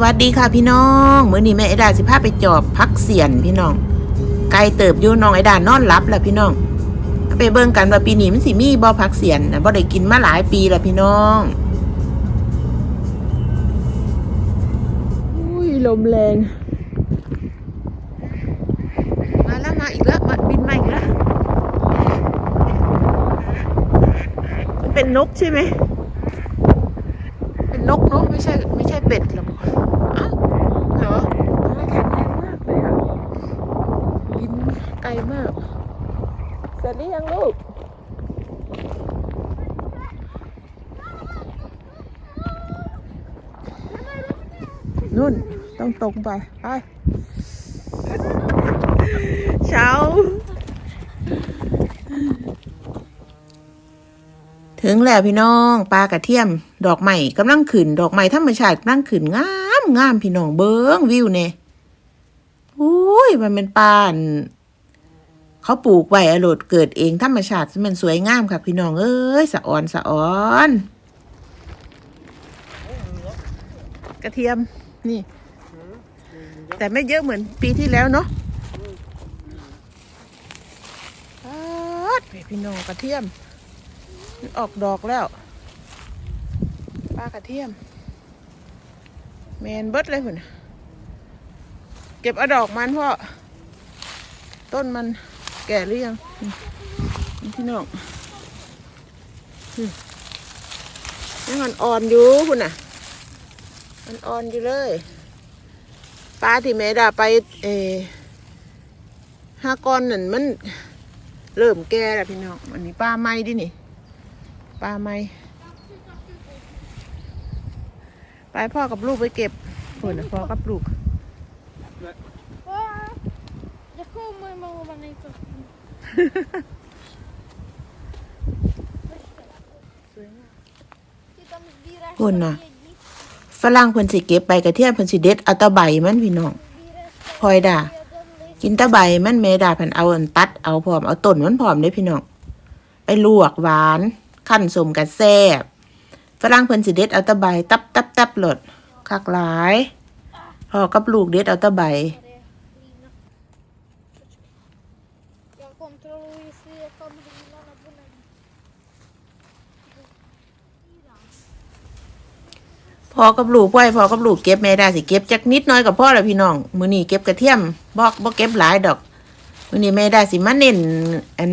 สวัสดีค่ะพี่น้องมื้อนี้แม่ไอดาสิพาไปจอบพักเสียนพี่น้อง ไกลเติบอยู่น้องไอดานอนรับแหละพี่น้องเอาไปเบิ่งกันว่าปีนี้มันสิมีบ่พักเสียนนะบ่ได้กินมาหลายปีแล้วพี่น้องอุ้ยลมแรง มาแล้วมาอีกแล้วมาบินมาอีกแล้วมันเป็นนกใช่ไหมเป็นนกเนอะไม่ใช่ไม่ใช่เป็ดหรอกอ้าว เหรอแข็งแรงมากเลยอะบินไกลมาก เสร็จหรือยังลูกนุ่นต้องตรงไป ไป เช้า ถึงแล้วพี่น้อง ปลากระเทียม ดอกใหม่กำลังขึ้น ดอกใหม่ธรรมชาติกำลังขึ้นงาม งามพี่น้องเบิ้งวิวเนี่ยอุ้ยมันเป็นปลาน เขาปลูกไว้อรดเกิดเองธรรมชาติมันสวยงามค่ะพี่น้องเอ้ยสะออนสะออนกระเทียมนี่ แต่ไม่เยอะเหมือนปีที่แล้วเนาะพี่น้องกระเทียมออกดอกแล้วปลากระเทียม แมนเบิดเลยพุ่นเก็บเอาดอกมันพ่อ ต้นมันแก่หรือยังพี่น้องนี่มันอ่อนอยู่พุ่นน่ะ มันอ่อนอยู่เลยปลาที่แม่ดาไป เอห้าก้อนนั่นมัน เริ่มแก่แล้วพี่น้อง อันนี้ปลาไม้ดินี่ปลาไหม ไปพ่อกับลูกไปเก็บผลพ่อกับลูก Jag kommer mamma nej för พุ่นน่ะฝรั่งเพิ่นสิเก็บใบกระเทียมเพิ่นสิเด็ดเอาแตะใบมันพี่น้องพลอยด่ากินแตะใบมันเมดาเพิ่นเอาอันตัดเอาพร้อมเอาต้นมันพร้อมเด้อพี่น้องไปลวกหวาน ขั้นสมกับแซ่บ ฝรั่งเพิ่นสิเด็ดเอาตะใบตับตับตับหลดคักหลายพอกับลูกเด็ดเอาตะใบ พอกับลูกพ่อยพอกับลูกเก็บแม่ได้สิเก็บจักนิดน้อยกับพ่อแหละพี่น้อง มือนี้เก็บกระเทียมบ่บ่เก็บหลายดอก มือนี้แม่ได้สิมาเน้นอัน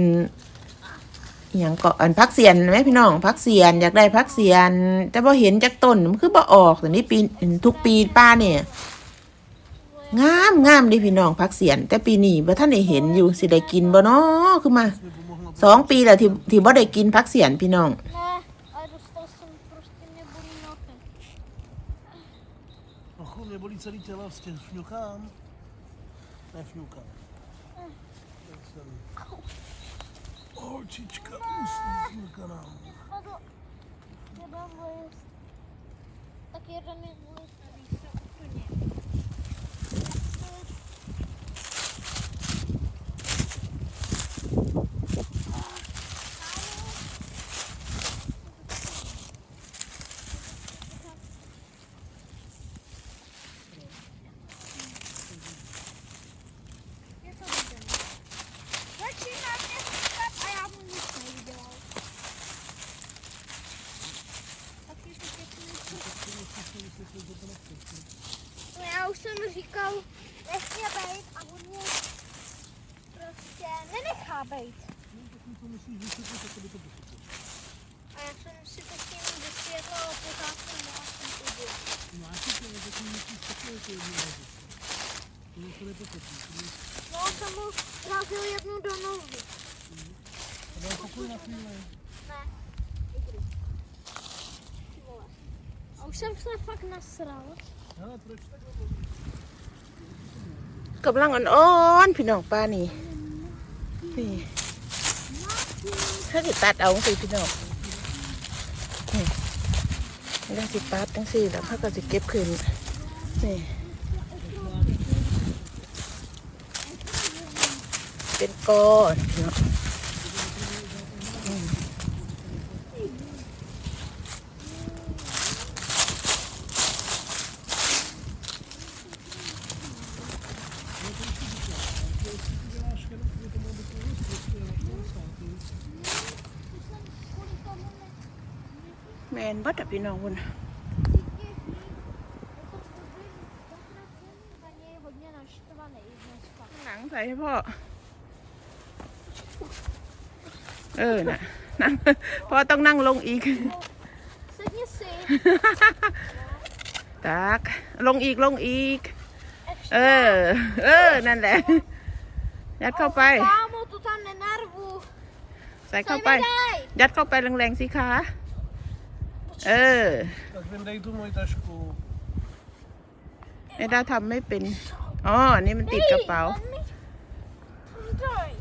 อหยังก็อันพักเสียนไหมพี่น้องพักเสียนอยากได้พักเสียน แต่บ่เห็นจักต้นมันคือบ่ออกแต่นี้ปีทุกปีป้าเนี่ยงามงามดิพี่น้องพักเสียน แต่ปีนี้บ่ท่านได้เห็นอยู่สิได้กินบ่เนาะคือมาสองปีแล้วที่ที่บ่ได้กินพักเสียนพี่น้อง Очечка, усна канал. Походу, треба виїзд. Так я не знаю, nenechá být. A já jsem si to s ním vysvětlil a pořád jsem měla jsem to dělat. No jsem mu vrazil jednu do nohy. Ne. Dobrý. Ty vole. A už jsem se fakt nasral. Hele, proč tak กำลังอ่อนๆพี่น้องป้านี่ นี่ถ้าสิตัดเอาสิพี่น้องนี่เรื่องสิตัดตั้งสี่แล้วเขาก็สิเก็บขึ้นนี่เป็นก้อนพี่น้อง แมนเบัดอะพี่น้องคุณ hodně naštvaný dneska. หนังใส่ให้พ่อ เออ น่ะนั่งพ่อต้องนั่งลงอีก Sedni si. ตัก ลงอีกลงอีก เออ เออ นั่นแหละ ยัดเข้าไป Kámo, to tam nenarvu. ใส่เข้า Sej ไป mi dej. ยัดเข้าไปแรงๆสิคะ เออ Tak vyndej tu moji tašku. ไอ้ดาทำไม่เป็น อ๋อ นี่มันติดกระเป๋า Mami. Dej.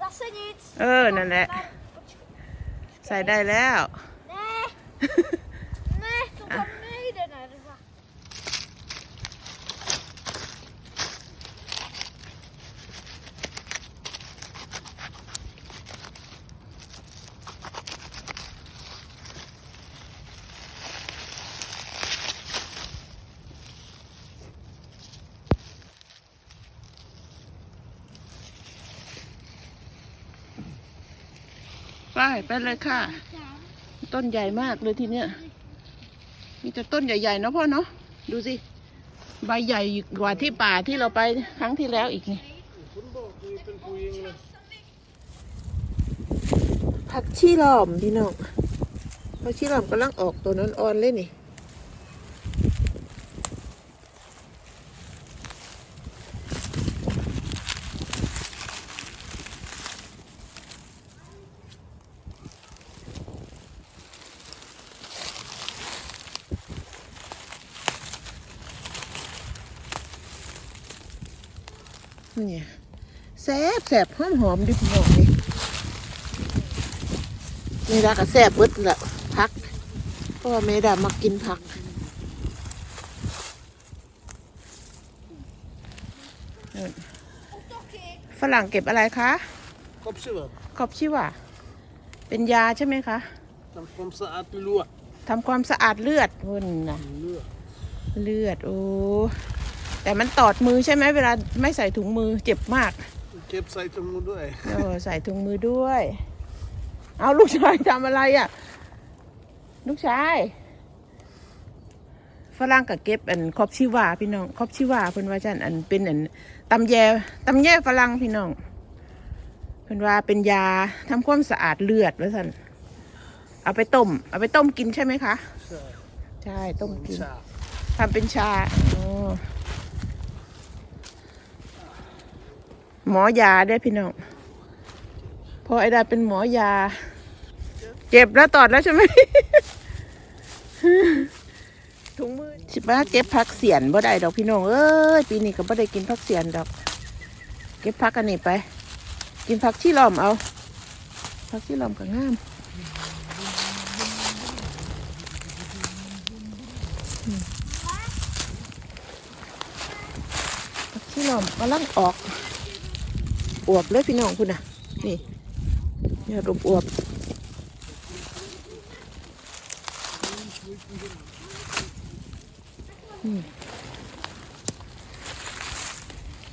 Zase nic. เออ นั่นแหละ Počkej. ใส่ได้แล้ว ไปไปเลยค่ะ ต้นใหญ่มากเลยทีเนี้ยมีแต่ต้นใหญ่ๆเนาะพ่อเนาะดูสิใบใหญ่กว่าที่ป่าที่เราไปครั้งที่แล้วอีกนี่ผักชีหลอมพี่น้องผักชีหลอมกำลังออกตัวนั้นอ่อนเลยนี่ เนี่ยแซ่บแซ่บหอมหอมๆดิพี่น้องนี่เมดาก็แซ่บเบิดละพักเพราะว่าเมดามักกินผักฝรั่งเก็บอะไรคะ Kopřiva. ขอบชิว่าเป็นยาใช่ไหมคะ Tam kom se a ty lua. ทำความสะอาดเลือดคุณนะ Lua. เลือด โอ้ แต่มันตอดมือใช่ไหมเวลาไม่ใส่ถุงมือเจ็บมาก Kep ใส่ถุงมือด้วยเออใส่ถุงมือด้วย เอาลูกชายทำอะไรอะ ลูกชายฝรั่งกับเก็บอันครอบชิวาพี่น้องครอบชิวาเพิ่นว่าจันอันเป็นอันตำแยตำแยฝรั่งพี่น้องเพิ่นว่าเป็นยาทำความสะอาดเลือดว่าสันเอาไปต้ม เอาไปต้มกินใช่ไหมคะ ใช่ ใช่ต้มกินชาทำเป็นชาอ๋อ หมอยาได้พี่น้องพอไอ้ดาเป็นหมอยา เจ็บแล้วตอดแล้วใช่ไหมถุงมือสิบ้าเก็บผักเสียนบ่ได้ดอกพี่น้องเอ้ยปีนี้ก็บ่ได้กินผักเสียนดอก เก็บผักอันนี้ไป กินผักชีลอมเอาผักชีลอมก็งามผักชีลอมกำลังออก อวบเลยพี่น้องคุณน่ะ นี่ยอดอวบๆนี่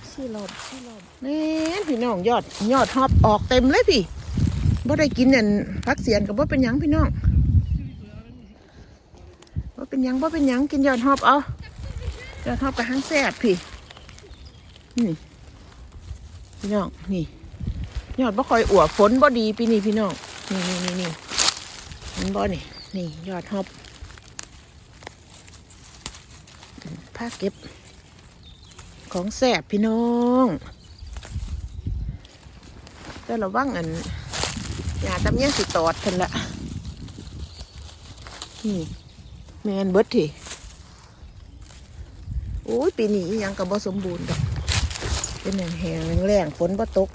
ชีลอมชีลอมนี่พี่น้องยอดยอดหอบออกเต็มเลยพี่บ่ได้กินอันพักเสียนกับบ่าเป็นยังพี่น้องบ่าเป็นยังบ่าเป็นยังกินยอดหอบเอายอดหอบกับหางแซ่บพี่นี่ พี่น้องนี่ยอดบ่ค่อยอวบฝนบ่ดีปีนี้พี่น้องนี่นี่นี่นี่มันบ่นี่นี่ยอดฮอบผ้าเก็บ ของแสบพี่น้องแต่ระวังอันอย่าตำแยสิตอดเพิ่นละนี่แมนเบิดทีโอ้ยปีนี้ยังกับบ่สมบูรณ์ดอก เป็นแห้งแห้งๆแรงๆฝนบ่ตก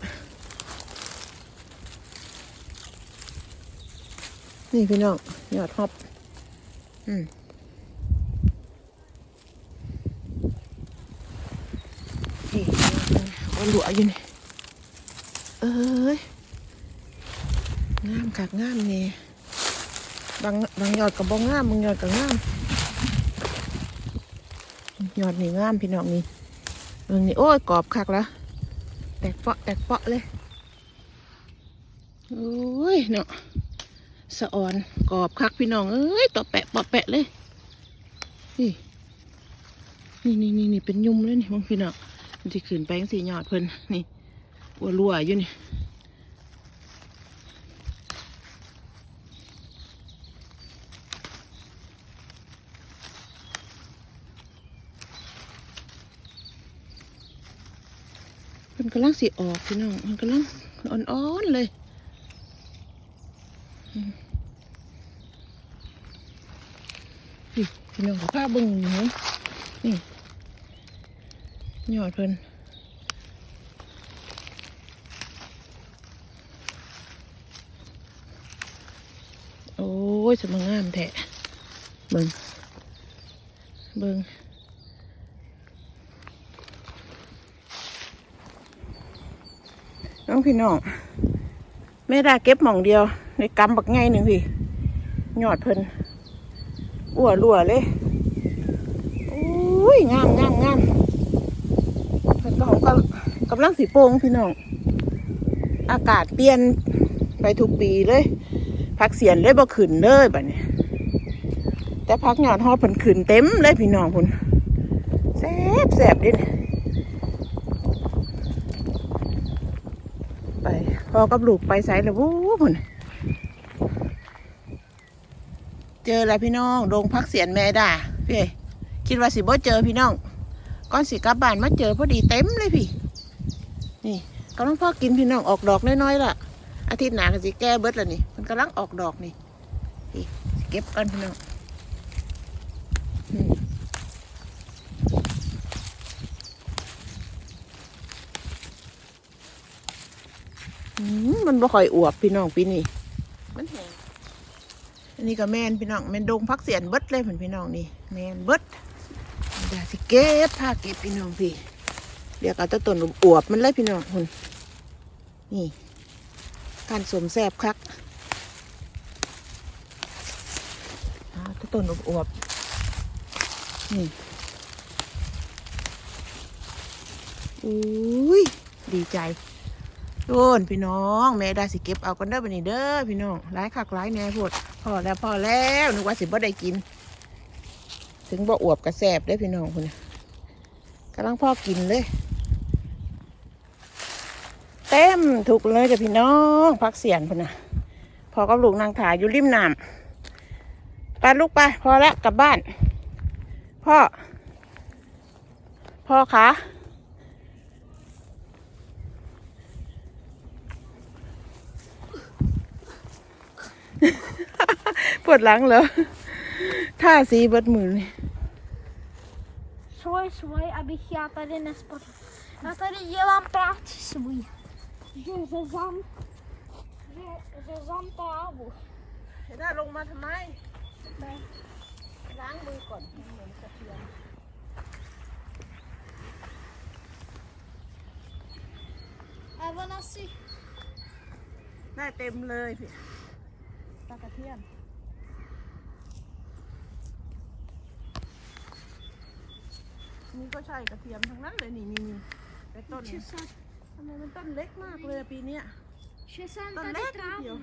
นี่พี่น้องยอดฮอบอืมนี่เอาหลวอยู่นี่เอ้ยงามคักงามนี่บางบางยอดกับบ่งามบางยอดกับงามยอดนี่งามพี่น้องนี่ ตรงนี้โอ้ยกรอบคักแล้ว แตกเปาะแตกเปาะเลยโอ้ยเนาะสะออนกรอบคักพี่น้องเอ้ยต่อแปะปอแปะเลยนี่นี่นี่นี่นี่เป็นยุ่มเลยนี่มองพี่น้องที่ขืนแป้งสีหยอดเพิ่นนี่อัวรัวอยู่นี่ เพิ่นกำลังสีออกพี่น้องเพิ่นกำลังอ่อนๆเลยพี่น้องกับผ้าบึงหนูนี่ยอดเพิ่นโอ้ยจะมงามแท้เบิงเบิงน้อง พี่น้องแม่ด้เก็บหม่องเดียวในกำบักไงหนึ่งพี่หยอดเพิ่นอ้วรัวเลยโอ้ยงามงามงามเพิ่นก็ของก็กำลังสีโป่งพี่น้องอากาศเปลี่ยนไปทุกปีเลยพักเสียนเลยบ่ขึ้นเลยบัดนี้แต่พักหยอดฮอเพิ่นขึ้นเต็มเลยพี่น้องพุ่นแซ่บแซ่บเดิไปพ อกับลูกไปใส่แล้ววู้พุ่นเจอแล้วพี่น้องโรงพักเสียนแม่ด่าพี่เอ๋คิดว่าสิบ่เจอพี่น้องก่อนสิกลับบ้านมาเจอพอดีเต็มเลยพี่ นี่กำลังพ่อกินพี่น้องออกดอกน้อยๆล่ะ อาทิตย์หน้าก็สิแก้เบิดแล้วนี่ มันกำลังออกดอกนี่เก็บกันพี่น้องอืมอื มมันบ่ค่อยอวบพี่น้องปีนี้มันแห้งอันนี้ก็แมนพี่น้องแมนดงพักเสียนเบิดเลยเหมือนพี่น้องนี่แมนเบิดเดี๋ยวสิเก็บผ้าเก็บพี่น้องพี่เดี๋ยวก็จะต้นอวบๆมันเลยพี่น้องคุณนี่การสวมแสบคักอ่าจะต้นอวบๆนี่อุ้ยดีใจ โดนพี่น้องแม่ได้สิเก็บเอากันเด้อบันนี้เด้อพี่น้องร้ายคักร้ายแน่พดพอแล้วพอแล้วนึกว่าสิบ่ได้กิน ถึงบ่อวบกระแสบได้พี่น้องคุณน่ะกำลังพ่อกินเลย เต็มถูกเลยจ้ะพี่น้องพักเสียนพุ่นนะพอกับลูกนางถ่ายอยู่ริมน้ำไปลูกไปพอแล้วกลับบ้าน พ่อ พ่อคะ ปวดหลังเหรอท่าสีเบิดมือนี่ Svoj, svoj, abych já tady nespadl. Já tady dělám práci svůj. Že řezám, že řezám trávu. ได้ลงมาทำไมล้างมือก่อนเหมือนกระเทียม Evo asi. ได้เต็มเลยพี่ตากระเทียม นี่ก็ใช่กระเทียมทั้งนั้นเลยนี่นี่นี่แต่ต้นเนี่ย Česat. ทำไมมันต้นเล็กมากเลยอะปีเนี้ย Česám To tady ne, trávu. jo.